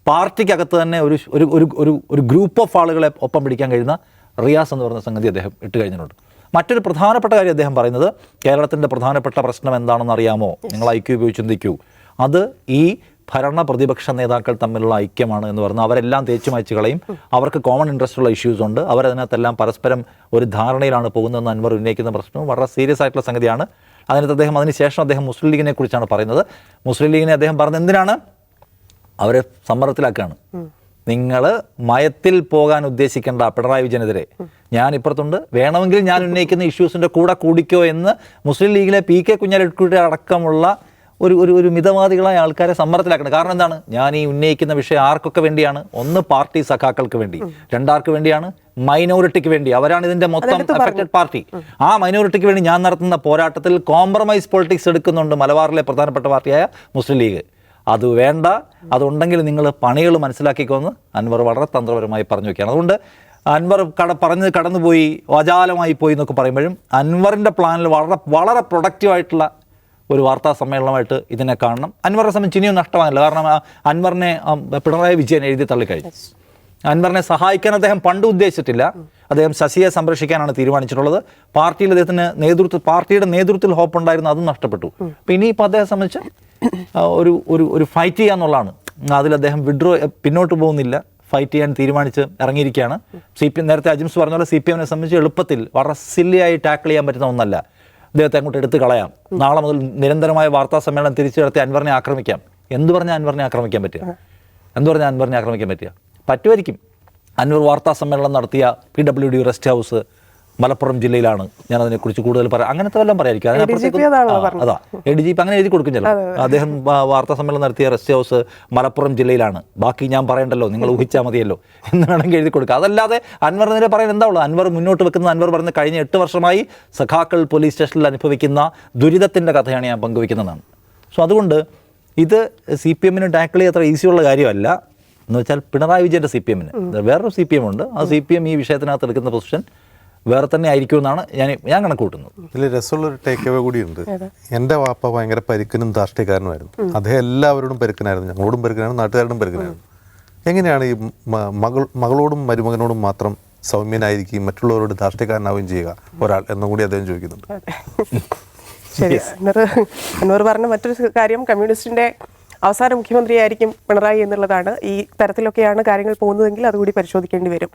പാർട്ടിക്കകത്ത് തന്നെ ഒരു ഒരു ഒരു ഒരു ഒരു ഗ്രൂപ്പ് ഓഫ് ആളുകളെ ഒപ്പം പിടിക്കാൻ കഴിയുന്ന റിയാസ് എന്ന് പറയുന്ന സംഗതി അദ്ദേഹം ഇട്ട് കഴിഞ്ഞിട്ടുണ്ട്. മറ്റൊരു പ്രധാനപ്പെട്ട കാര്യം അദ്ദേഹം പറയുന്നത് കേരളത്തിന്റെ പ്രധാനപ്പെട്ട പ്രശ്നം എന്താണെന്ന് അറിയാമോ? നിങ്ങൾ ഐക്യു ഉപയോഗിച്ച് ചിന്തിക്കൂ. അത് ഈ ഭരണ പ്രതിപക്ഷ നേതാക്കൾ തമ്മിലുള്ള ഐക്യമാണ് എന്ന് പറഞ്ഞാൽ അവരെല്ലാം തേച്ചു മായ്ച്ചു കളയും. അവർക്ക് കോമൺ ഇൻട്രസ്റ്റ് ഉള്ള ഇഷ്യൂസ് ഉണ്ട്. അവരതിനകത്തെല്ലാം പരസ്പരം ഒരു ധാരണയിലാണ് പോകുന്നതെന്ന് അൻവർ ഉന്നയിക്കുന്ന പ്രശ്നവും വളരെ സീരിയസ് ആയിട്ടുള്ള സംഗതിയാണ്. അതിനകത്ത് അദ്ദേഹം അതിനുശേഷം അദ്ദേഹം മുസ്ലിം ലീഗിനെ കുറിച്ചാണ് പറയുന്നത്. മുസ്ലിം ലീഗിനെ അദ്ദേഹം പറഞ്ഞത് എന്തിനാണ്? അവരെ സമ്മർദ്ദത്തിലാക്കുകയാണ്. നിങ്ങൾ മയത്തിൽ പോകാൻ ഉദ്ദേശിക്കേണ്ട പിണറായി വിജയനെതിരെ. ഞാൻ ഇപ്പുറത്തുണ്ട്. വേണമെങ്കിൽ ഞാൻ ഉന്നയിക്കുന്ന ഇഷ്യൂസിന്റെ കൂടെ കൂടിക്കോ എന്ന് മുസ്ലിം ലീഗിലെ പി കെ കുഞ്ഞാലിക്കുട്ടി അടക്കമുള്ള ഒരു ഒരു ഒരു മിതവാദികളായ ആൾക്കാരെ സമ്മർദ്ദത്തിലാക്കണം കാരണം എന്താണ്? ഞാൻ ഈ ഉന്നയിക്കുന്ന വിഷയം ആർക്കൊക്കെ വേണ്ടിയാണ്? ഒന്ന് പാർട്ടി സഖാക്കൾക്ക് വേണ്ടി. രണ്ടാർക്ക് വേണ്ടിയാണ്? മൈനോറിറ്റിക്ക് വേണ്ടി. അവരാണ് ഇതിന്റെ മൊത്തം അഫക്റ്റഡ് പാർട്ടി ആ മൈനോറിറ്റിക്ക് വേണ്ടി ഞാൻ നടത്തുന്ന പോരാട്ടത്തിൽ കോംപ്രമൈസ് പൊളിറ്റിക്സ് എടുക്കുന്നുണ്ട് മലബാറിലെ പ്രധാനപ്പെട്ട പാർട്ടിയായ മുസ്ലിം ലീഗ്. അത് വേണ്ട. അതുണ്ടെങ്കിൽ നിങ്ങൾ പണികൾ മനസ്സിലാക്കിക്കോന്ന് അൻവർ വളരെ തന്ത്രപരമായി പറഞ്ഞു വെക്കുകയാണ്. അതുകൊണ്ട് അൻവർ കട പറഞ്ഞ് കടന്നുപോയി വാചാലമായി പോയി എന്നൊക്കെ പറയുമ്പോഴും അൻവറിന്റെ പ്ലാനിൽ വളരെ വളരെ പ്രൊഡക്റ്റീവായിട്ടുള്ള ഒരു വാർത്താ സമ്മേളനമായിട്ട് ഇതിനെ കാണണം. അൻവറിനെ സംബന്ധിച്ച് ഇനിയും നഷ്ടമാകില്ല. കാരണം അൻവറിനെ പിണറായി വിജയൻ എഴുതി തള്ളിക്കഴിഞ്ഞു. അൻവറിനെ സഹായിക്കാൻ അദ്ദേഹം പണ്ട് ഉദ്ദേശിച്ചിട്ടില്ല. അദ്ദേഹം ശശിയെ സംരക്ഷിക്കാനാണ് തീരുമാനിച്ചിട്ടുള്ളത്. പാർട്ടിയിൽ അദ്ദേഹത്തിന് നേതൃത്വ പാർട്ടിയുടെ നേതൃത്വത്തിൽ ഹോപ്പ് ഉണ്ടായിരുന്നു അതും നഷ്ടപ്പെട്ടു. അപ്പം ഇനിയിപ്പോൾ അദ്ദേഹം സംബന്ധിച്ച് ഒരു ഒരു ഒരു ഫൈറ്റ് ചെയ്യാന്നുള്ളതാണ്. അതിൽ അദ്ദേഹം വിഡ്രോ പിന്നോട്ട് പോകുന്നില്ല. ഫൈറ്റ് ചെയ്യാൻ തീരുമാനിച്ച് ഇറങ്ങിയിരിക്കുകയാണ്. സി പി എം നേരത്തെ അജിംസ് പറഞ്ഞ പോലെ സി പി എമ്മിനെ സംബന്ധിച്ച് എളുപ്പത്തിൽ വളരെ സില്ലിയായി ടാക്കിൾ ചെയ്യാൻ പറ്റുന്ന ഒന്നല്ല. അദ്ദേഹത്തെ അങ്ങോട്ട് എടുത്ത് കളയാം. നാളെ മുതൽ നിരന്തരമായ വാർത്താ സമ്മേളനം തിരിച്ചു നടത്തി അൻവറിനെ ആക്രമിക്കാം. എന്ത് പറഞ്ഞാൽ അൻവറിനെ ആക്രമിക്കാൻ പറ്റുക? എന്ത് പറഞ്ഞാൽ അൻവറിനെ ആക്രമിക്കാൻ പറ്റുക? പറ്റുമായിരിക്കും. അൻവർ വാർത്താ സമ്മേളനം നടത്തിയ P W D rest house Malappuram ജില്ലയിലാണ്. ഞാൻ അതിനെക്കുറിച്ച് കൂടുതൽ പറയാം അങ്ങനത്തെ വല്ലതും പറയായിരിക്കും. അതാ. എ ഡി ജി പി അങ്ങനെ എഴുതി കൊടുക്കും ചില അദ്ദേഹം വാർത്താ സമ്മേളനം നടത്തിയ റെസ്റ്റ് ഹൗസ് മലപ്പുറം ജില്ലയിലാണ്. ബാക്കി ഞാൻ പറയണ്ടല്ലോ നിങ്ങൾ ഊഹിച്ചാൽ മതിയല്ലോ എന്ന് വേണമെങ്കിൽ എഴുതി കൊടുക്കുക അതല്ലാതെ അൻവർ അൻവറിനെതിരെ പറയാൻ എന്താ ഉള്ളത്? അൻവർ മുന്നോട്ട് വെക്കുന്ന അൻവർ പറയുന്ന കഴിഞ്ഞ എട്ട് വർഷമായി സഖാക്കൾ പോലീസ് സ്റ്റേഷനിൽ അനുഭവിക്കുന്ന ദുരിതത്തിന്റെ കഥയാണ് ഞാൻ പങ്കുവെക്കുന്നതാണ് സോ അതുകൊണ്ട് ഇത് സി പി എമ്മിന് ടാക്കിൾ ചെയ്യാത്ര ഈസിയുള്ള കാര്യമല്ല. എന്ന് വെച്ചാൽ പിണറായി വിജയന്റെ സി പി എമ്മിന്. വേറൊരു സി പി എം ഉണ്ട് ആ സി പി എം ഈ വിഷയത്തിനകത്ത് എടുക്കുന്ന പൊസിഷൻ വേറെ തന്നെ ആയിരിക്കും എന്നാണ് ഞാൻ ഞാൻ കണക്ക് കൂട്ടുന്നത് ഇതിൽ രസമുള്ളൊരു ടേക്ക് അവേ ഉണ്ട്. എന്റെ വാപ്പ ഭയങ്കര പരിക്കനും ധാർഷ്ട്യക്കാരനുമായിരുന്നു. അദ്ദേഹം എല്ലാവരോടും പരിക്കനായിരുന്നു. ഞങ്ങളോടും പരിക്കനായിരുന്നു നാട്ടുകാരോടും പരിക്കനായിരുന്നു. എങ്ങനെയാണ് ഈ മകൾ മകളോടും മരുമകനോടും മാത്രം സൗമ്യനായിരിക്കുകയും മറ്റുള്ളവരോട് ധാർഷ്ട്യക്കാരനാവുകയും ചെയ്യുക? ഒരാൾ എന്നും കൂടി അദ്ദേഹം ചോദിക്കുന്നുണ്ട്. ശരി. എന്നോട് പറഞ്ഞ മറ്റൊരു കാര്യം കമ്മ്യൂണിസ്റ്റിന്റെ അവസാന മുഖ്യമന്ത്രിയായിരിക്കും പിണറായി എന്നുള്ളതാണ്. ഈ തരത്തിലൊക്കെയാണ് കാര്യങ്ങൾ പോകുന്നതെങ്കിൽ അതുകൂടി പരിശോധിക്കേണ്ടി വരും.